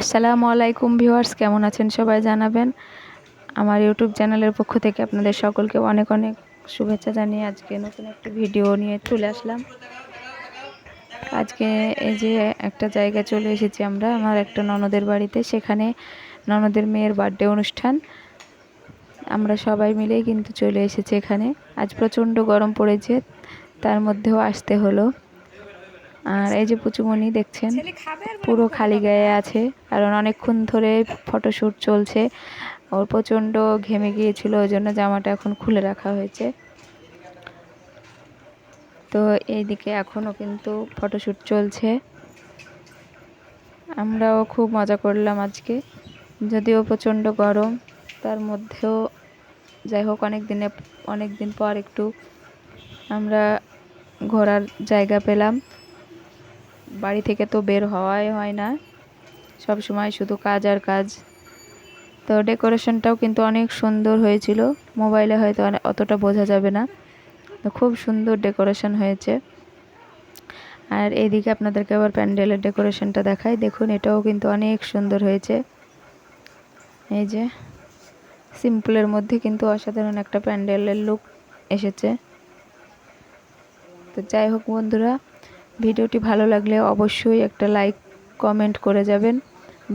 আসসালামু আলাইকুম ভিউয়ার্স, কেমন আছেন সবাই জানাবেন। আমার ইউটিউব চ্যানেলের পক্ষ থেকে আপনাদের সকলকে অনেক অনেক শুভেচ্ছা জানিয়ে আজকে নতুন একটা ভিডিও নিয়ে চলে আসলাম। আজকে এই যে একটা জায়গায় চলে এসেছি আমরা, আমার একটা ননদের বাড়িতে। সেখানে ননদের মেয়ের বার্থডে অনুষ্ঠান। আমরা সবাই মিলেই কিন্তু চলে এসেছি এখানে। আজ প্রচণ্ড গরম পড়েছে, তার মধ্যেও আসতে হলো। আর এই যে পুচুমণি দেখছেন পুরো খালি গায়ে আছে কারণ অনেকক্ষণ ধরে ফটোশ্যুট চলছে। ওর প্রচণ্ড ঘেমে গিয়েছিল ওই জন্য জামাটা এখন খুলে রাখা হয়েছে। তো এইদিকে এখনও কিন্তু ফটোশ্যুট চলছে। আমরাও খুব মজা করলাম আজকে। যদিও প্রচণ্ড গরম তার মধ্যেও যাই হোক অনেক দিনে অনেক দিন পর একটু আমরা ঘোরার জায়গা পেলাম। বাড়ি থেকে তো বের হওয়াই হয় না। সব সময় শুধু কাজ আর কাজ। তো ডেকোরেশনটাও কিন্তু অনেক সুন্দর হয়েছিল। মোবাইলে হয়তো অতটা বোঝা যাবে না। খুব সুন্দর ডেকোরেশন হয়েছে। আর এদিকে আপনাদেরকে আবার প্যান্ডেলের ডেকোরেশনটা দেখাই। দেখুন, এটাও কিন্তু অনেক সুন্দর হয়েছে। এই যে সিম্পলের মধ্যে কিন্তু অসাধারণ একটা প্যান্ডেলের লুক এসেছে। তো যাই হোক বন্ধুরা ভিডিওটি ভালো লাগলে অবশ্যই একটা লাইক, কমেন্ট করে যাবেন।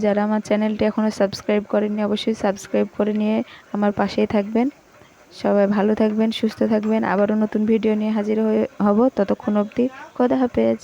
যারা আমার চ্যানেলটি এখনও সাবস্ক্রাইব করেননি, অবশ্যই সাবস্ক্রাইব করে নিয়ে আমার পাশেই থাকবেন। সবাই ভালো থাকবেন, সুস্থ থাকবেন। আবারও নতুন ভিডিও নিয়ে হাজির হয়ে হব ততক্ষণ অবধি। খোদা হাফেজ।